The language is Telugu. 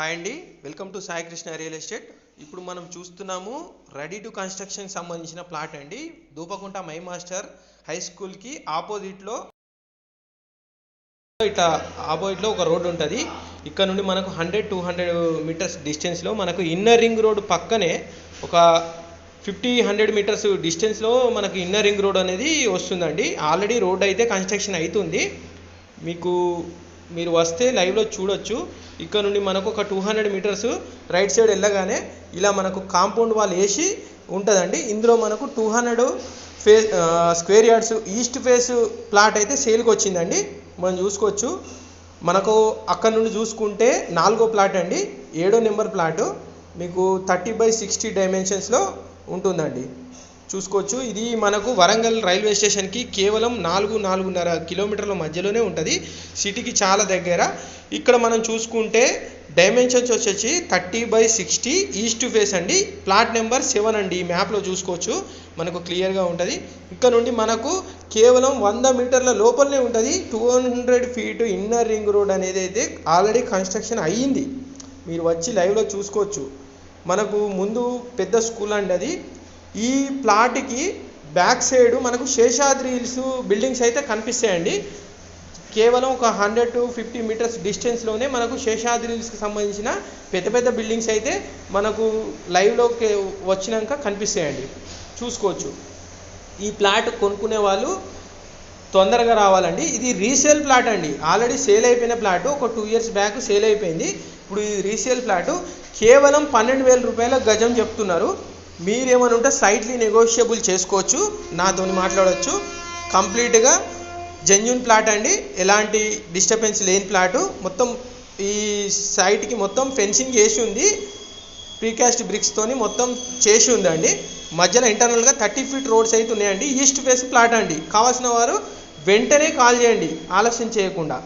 హాయ్ అండి welcome to Sai Krishna real estate. ఇప్పుడు మనం చూస్తున్నాము రెడీ టు కన్స్ట్రక్షన్ సంబంధించిన ప్లాట్ అండి. దూపకుంట మై మాస్టర్ హై స్కూల్కి ఆపోజిట్లో ఇట్లా ఆపోజిట్లో ఒక రోడ్ ఉంటుంది. ఇక్కడ నుండి మనకు హండ్రెడ్ టూ హండ్రెడ్ మీటర్స్ డిస్టెన్స్లో మనకు ఇన్నర్ రింగ్ రోడ్ పక్కనే ఒక ఫిఫ్టీ హండ్రెడ్ మీటర్స్ డిస్టెన్స్లో మనకు ఇన్నర్ రింగ్ రోడ్ అనేది వస్తుందండి. ఆల్రెడీ రోడ్ అయితే కన్స్ట్రక్షన్ అవుతుంది మీకు మీరు వస్తే లైవ్లో చూడొచ్చు. ఇక్కడ నుండి మనకు ఒక two hundred metres right side వెళ్ళగానే ఇలా మనకు కాంపౌండ్ వాల్ వేసి ఉంటుందండి. ఇందులో మనకు టూ హండ్రెడ్ ఫే square yards east face plot అయితే సేల్కి వచ్చిందండి. మనం చూసుకోవచ్చు. మనకు అక్కడ నుండి చూసుకుంటే నాలుగో ప్లాట్ అండి. ఏడో నెంబర్ ప్లాటు మీకు థర్టీ బై సిక్స్టీ డైమెన్షన్స్లో ఉంటుందండి. చూసుకోవచ్చు. ఇది మనకు వరంగల్ రైల్వే స్టేషన్కి కేవలం నాలుగు నాలుగున్నర కిలోమీటర్ల మధ్యలోనే ఉంటుంది. సిటీకి చాలా దగ్గర. ఇక్కడ మనం చూసుకుంటే డైమెన్షన్స్ వచ్చేసి thirty by sixty east face అండి. ప్లాట్ నెంబర్ సెవెన్ అండి. ఈ మ్యాప్లో చూసుకోవచ్చు. మనకు క్లియర్గా ఉంటుంది. ఇక్కడ నుండి మనకు కేవలం వంద మీటర్ల లోపలనే ఉంటుంది. Two hundred feet inner ring road అనేది అయితే ఆల్రెడీ కన్స్ట్రక్షన్ అయ్యింది. మీరు వచ్చి లైవ్లో చూసుకోవచ్చు. మనకు ముందు పెద్ద స్కూల్ అండి అది. ఈ ప్లాట్కి బ్యాక్ సైడ్ మనకు శేషాద్రి హిల్స్ బిల్డింగ్స్ అయితే కనిపిస్తాయండి. కేవలం ఒక హండ్రెడ్ టు ఫిఫ్టీ మీటర్స్ డిస్టెన్స్లోనే మనకు శేషాద్రి హిల్స్కి సంబంధించిన పెద్ద పెద్ద బిల్డింగ్స్ అయితే మనకు లైవ్లోకి వచ్చినాక కనిపిస్తాయండి. చూసుకోవచ్చు. ఈ ప్లాట్ కొనుక్కునే వాళ్ళు తొందరగా రావాలండి. ఇది రీసేల్ ప్లాట్ అండి. ఆల్రెడీ సేల్ అయిపోయిన ప్లాట్. ఒక టూ ఇయర్స్ బ్యాక్ సేల్ అయిపోయింది. ఇప్పుడు ఈ రీసేల్ ప్లాట్. కేవలం పన్నెండు వేల రూపాయల గజం చెప్తున్నారు. మీరేమని ఉంటే సైట్లీ నెగోషియబుల్ చేసుకోవచ్చు నాతో మాట్లాడవచ్చు కంప్లీట్గా జెన్యున్ ప్లాట్ అండి. ఎలాంటి డిస్టర్బెన్స్ లేని ప్లాటు. మొత్తం ఈ సైట్కి మొత్తం ఫెన్సింగ్ చేసి ఉంది ప్రీకాస్ట్ బ్రిక్స్తోని మొత్తం చేసి ఉందండి మధ్యలో ఇంటర్నల్గా థర్టీ ఫీట్ రోడ్స్ అయితే ఉన్నాయండి. ఈస్ట్ ఫేస్ ప్లాట్ అండి. కావాల్సిన వారు వెంటనే కాల్ చేయండి. ఆలస్యం చేయకుండా.